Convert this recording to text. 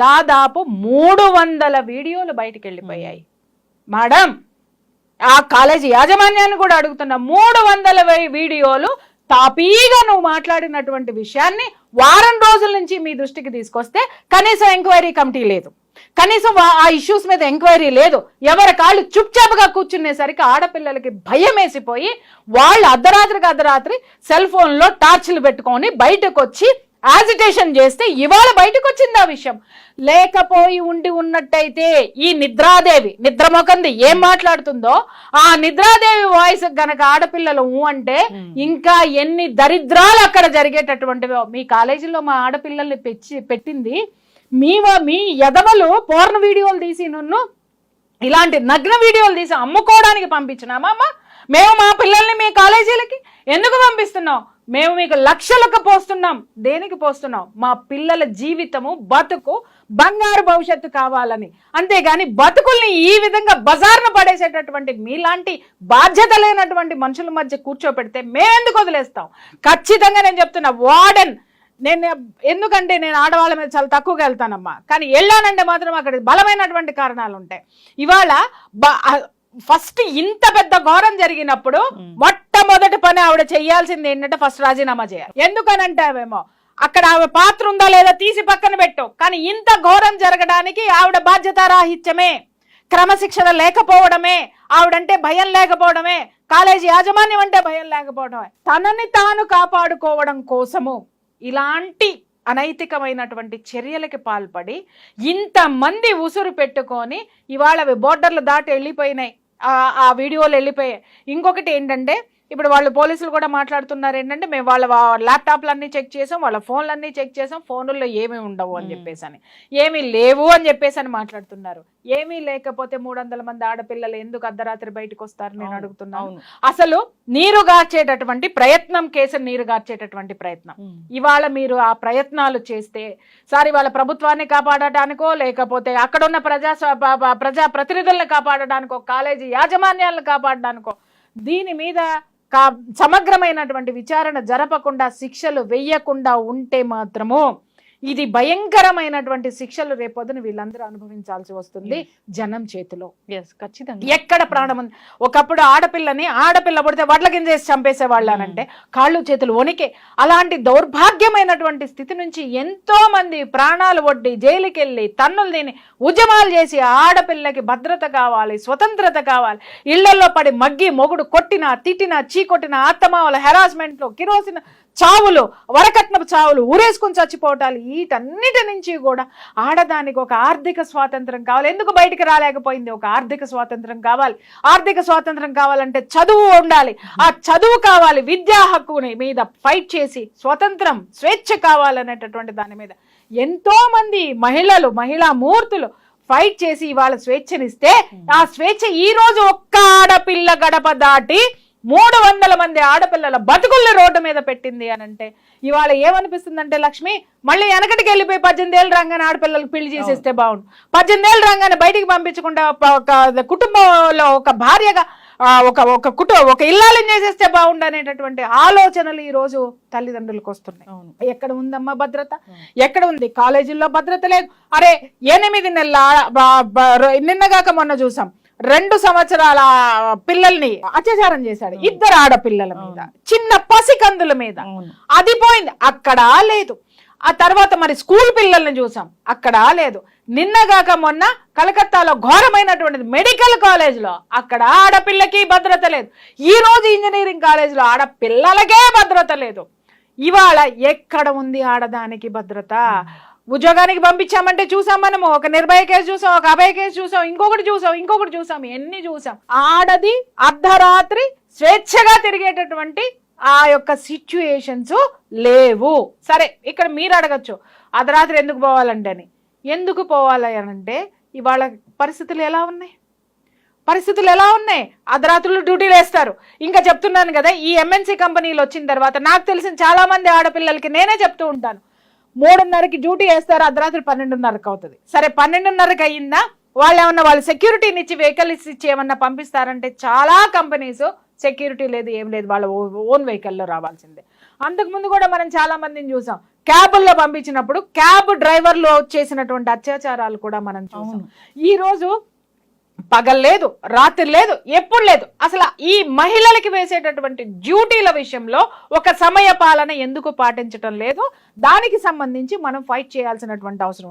దాదాపు మూడు వందల వీడియోలు బయటికి వెళ్ళిపోయాయి మేడం ఆ కాలేజీ యాజమాన్యాన్ని కూడా అడుగుతున్నా మూడు వందల వీడియోలు తాపీగా నువ్వు మాట్లాడినటువంటి విషయాన్ని వారం రోజుల నుంచి మీ దృష్టికి తీసుకొస్తే కనీసం ఎంక్వైరీ కమిటీ లేదు. కనీసం ఆ ఇష్యూస్ మీద ఎంక్వైరీ లేదు. ఎవరి కాళ్ళు చుప్చాపుగా కూర్చునేసరికి ఆడపిల్లలకి భయం వేసిపోయి వాళ్ళు అర్ధరాత్రికి అర్ధరాత్రి సెల్ ఫోన్లో టార్చ్లు పెట్టుకొని బయటకు వచ్చి యాజిటేషన్ చేస్తే ఇవాళ బయటకు వచ్చింది ఆ విషయం. లేకపోయి ఉండి ఉన్నట్టయితే ఈ నిద్రాదేవి నిద్రమొకంది ఏం మాట్లాడుతుందో ఆ నిద్రాదేవి వాయిస్ గనక ఆడపిల్లలు ఊ అంటే ఇంకా ఎన్ని దరిద్రాలు అక్కడ జరిగేటటువంటివో. మీ కాలేజీలో మా ఆడపిల్లల్ని పెచ్చి పెట్టింది. మీ మీ ఎదవలు పోర్న వీడియోలు తీసి నన్ను ఇలాంటి నగ్న వీడియోలు తీసి అమ్ముకోవడానికి పంపించినామా అమ్మ? మేము మా పిల్లల్ని మీ కాలేజీలకి ఎందుకు పంపిస్తున్నాం? మేము మీకు లక్షలకు పోస్తున్నాం. దేనికి పోస్తున్నాం? మా పిల్లల జీవితము బతుకు బంగారు భవిష్యత్తు కావాలని. అంతేగాని బతుకుల్ని ఈ విధంగా బజార్ను పడేసేటటువంటి మీలాంటి బాధ్యత లేనటువంటి మనుషుల మధ్య కూర్చోపెడితే మేమెందుకు వదిలేస్తాం? ఖచ్చితంగా నేను చెప్తున్నా వార్డెన్. నేను ఎందుకంటే నేను ఆడవాళ్ళ మీద చాలా తక్కువగా వెళ్తానమ్మా. కానీ వెళ్ళానంటే మాత్రం అక్కడ బలమైనటువంటి కారణాలు ఉంటాయి ఇవాళ ఫస్ట్ ఇంత పెద్ద ఘోరం జరిగినప్పుడు మొట్టమొదటి పని ఆవిడ చేయాల్సింది ఏంటంటే ఫస్ట్ రాజీనామా చేయాలి. ఎందుకనంటావేమో? అక్కడ ఆమె పాత్ర ఉందా లేదా తీసి పక్కన పెట్టు. కానీ ఇంత ఘోరం జరగడానికి ఆవిడ బాధ్యతారాహిత్యమే క్రమశిక్షణ లేకపోవడమే ఆవిడంటే భయం లేకపోవడమే కాలేజీ యాజమాన్యం అంటే భయం లేకపోవడమే. తనని తాను కాపాడుకోవడం కోసము ఇలాంటి అనైతికమైనటువంటి చర్యలకి పాల్పడి ఇంతమంది ఉసురు పెట్టుకొని ఇవాళ అవి బోర్డర్లు దాటి వెళ్ళిపోయినాయి. ఆ వీడియోలు వెళ్ళిపోయాయి. ఇంకొకటి ఏంటంటే ఇప్పుడు వాళ్ళు పోలీసులు కూడా మాట్లాడుతున్నారు ఏంటంటే మేము వాళ్ళ ల్యాప్టాప్లు అన్నీ చెక్ చేసాం వాళ్ళ ఫోన్లు అన్నీ చెక్ చేసాం ఫోనుల్లో ఏమీ ఉండవు అని చెప్పేసి అని ఏమీ లేవు అని చెప్పేసి అని మాట్లాడుతున్నారు. ఏమీ లేకపోతే మూడు వందల మంది ఆడపిల్లలు ఎందుకు అర్ధరాత్రి బయటకు వస్తారు నేను అడుగుతున్నాను. అసలు నీరు గార్చేటటువంటి ప్రయత్నం కేసు నీరు గార్చేటటువంటి ప్రయత్నం. ఇవాళ మీరు ఆ ప్రయత్నాలు చేస్తే సార్ ఇవాళ ప్రభుత్వాన్ని కాపాడటానికో లేకపోతే అక్కడ ఉన్న ప్రజా ప్రజా ప్రతినిధులను కాపాడడానికో కాలేజీ యాజమాన్యాలను కాపాడడానికో దీని మీద కా సమగ్రమైనటువంటి విచారణ జరపకుండా శిక్షలు వెయ్యకుండా ఉంటే మాత్రము ఇది భయంకరమైనటువంటి శిక్షలు రేపొద్దున వీళ్ళందరూ అనుభవించాల్సి వస్తుంది జనం చేతిలో. ఖచ్చితంగా. ఎక్కడ ప్రాణం ఉంది? ఒకప్పుడు ఆడపిల్లని ఆడపిల్ల పుడితే వడ్ల కింద వేసి చంపేసే వాళ్ళనంటే కాళ్ళు చేతులు వణికే. అలాంటి దౌర్భాగ్యమైనటువంటి స్థితి నుంచి ఎంతో మంది ప్రాణాలు ఒడ్డి జైలుకి వెళ్ళి తన్నులు తిని ఉద్యమాలు చేసి ఆడపిల్లకి భద్రత కావాలి స్వతంత్రత కావాలి. ఇళ్ళలో పడి మగ్గి మొగుడు కొట్టినా తిట్టినా చీకొట్టిన ఆత్తమావల హెరాస్మెంట్లు కిరోసిన చావులు వరకట్నపు చావులు ఊరేసుకొని చచ్చిపోవటాలు వీటన్నిటి నుంచి కూడా ఆడదానికి ఒక ఆర్థిక స్వాతంత్రం కావాలి. ఎందుకు బయటికి రాలేకపోయింది? ఒక ఆర్థిక స్వాతంత్రం కావాలి. ఆర్థిక స్వాతంత్రం కావాలంటే చదువు ఉండాలి. ఆ చదువు కావాలి విద్యా హక్కుని మీద ఫైట్ చేసి స్వతంత్రం స్వేచ్ఛ కావాలనేటటువంటి దాని మీద. ఎంతో మంది మహిళలు మహిళా మూర్తులు ఫైట్ చేసి ఇవాళ స్వేచ్ఛనిస్తే ఆ స్వేచ్ఛ ఈ రోజు ఒక్క ఆడపిల్ల గడప దాటి మూడు వందల మంది ఆడపిల్లల బతుకుల్ని రోడ్డు మీద పెట్టింది అని అంటే ఇవాళ ఏమనిపిస్తుందంటే లక్ష్మి మళ్ళీ వెనకటికి వెళ్ళిపోయి పద్దెనిమిది ఏళ్ళు రాగానే ఆడపిల్లలకు పెళ్ళి చేసేస్తే బాగుండు. పద్దెనిమిది ఏళ్ళు రాగానే బయటికి పంపించకుండా ఒక- కుటుంబంలో ఒక భార్యగా ఆ, ఒక ఒక కుటుంబ ఒక ఇల్లాలని చేసేస్తే బాగుండు అనేటటువంటి ఆలోచనలు ఈ రోజు తల్లిదండ్రులకు వస్తున్నాయి. ఎక్కడ ఉందమ్మా భద్రత? ఎక్కడ ఉంది? కాలేజీల్లో భద్రత లేదు. అరే ఎనిమిది నెలల నిన్నగాక మొన్న చూసాం. రెండు సంవత్సరాల పిల్లల్ని అత్యాచారం చేశాడు. ఇద్దరు ఆడపిల్లల మీద చిన్న పసికందుల మీద. అది పోయింది. అక్కడ లేదు. ఆ తర్వాత మరి స్కూల్ పిల్లల్ని చూసాం. అక్కడ లేదు. నిన్నగాక మొన్న కలకత్తాలో ఘోరమైనటువంటిది మెడికల్ కాలేజ్లో అక్కడ ఆడపిల్లకి భద్రత లేదు. ఈ రోజు ఇంజనీరింగ్ కాలేజ్లో ఆడపిల్లలకే భద్రత లేదు. ఇవాళ ఎక్కడ ఉంది ఆడదానికి భద్రత? ఉద్యోగానికి పంపించామంటే చూసాం మనము. ఒక నిర్భయ కేసు చూసాం ఒక అభయ కేసు చూసాం ఇంకొకటి చూసాం ఇంకొకటి చూసాం ఎన్ని చూసాం. ఆడది అర్ధరాత్రి స్వేచ్ఛగా తిరిగేటటువంటి ఆ యొక్క సిచ్యుయేషన్స్ లేవు. సరే ఇక్కడ మీరు అడగచ్చు. అర్ధరాత్రి ఎందుకు పోవాలంటే అని ఎందుకు పోవాలి అని అంటే ఇవాళ పరిస్థితులు ఎలా ఉన్నాయి? పరిస్థితులు ఎలా ఉన్నాయి? అర్ధరాత్రులు డ్యూటీలు వేస్తారు ఇంకా చెప్తున్నాను కదా ఈ ఎంఎన్సీ కంపెనీలు వచ్చిన తర్వాత నాకు తెలిసిన చాలా మంది ఆడపిల్లలకి నేనే చెప్తూ ఉంటాను. మూడున్నరకి డ్యూటీ వేస్తారు అర్ధరాత్రి పన్నెండున్నరకు అవుతుంది. సరే పన్నెండున్నరకి అయ్యిందా? వాళ్ళు ఏమన్నా వాళ్ళు సెక్యూరిటీని ఇచ్చి వెహికల్స్ ఇచ్చి ఏమన్నా పంపిస్తారంటే చాలా కంపెనీస్ సెక్యూరిటీ లేదు ఏం లేదు వాళ్ళ ఓన్ వెహికల్లో రావాల్సిందే. అంతకుముందు కూడా మనం చాలా మందిని చూసాం. క్యాబుల్లో పంపించినప్పుడు క్యాబ్ డ్రైవర్లు చేసినటువంటి అత్యాచారాలు కూడా మనం చూసాం. అవును. పగల్లేదు పగలు లేదు రాత్రి లేదు ఎప్పుడు లేదు. అసలు ఈ మహిళలకి వేసేటటువంటి డ్యూటీల విషయంలో ఒక సమయ పాలన ఎందుకు పాటించటం లేదు? దానికి సంబంధించి మనం ఫైట్ చేయాల్సినటువంటి అవసరం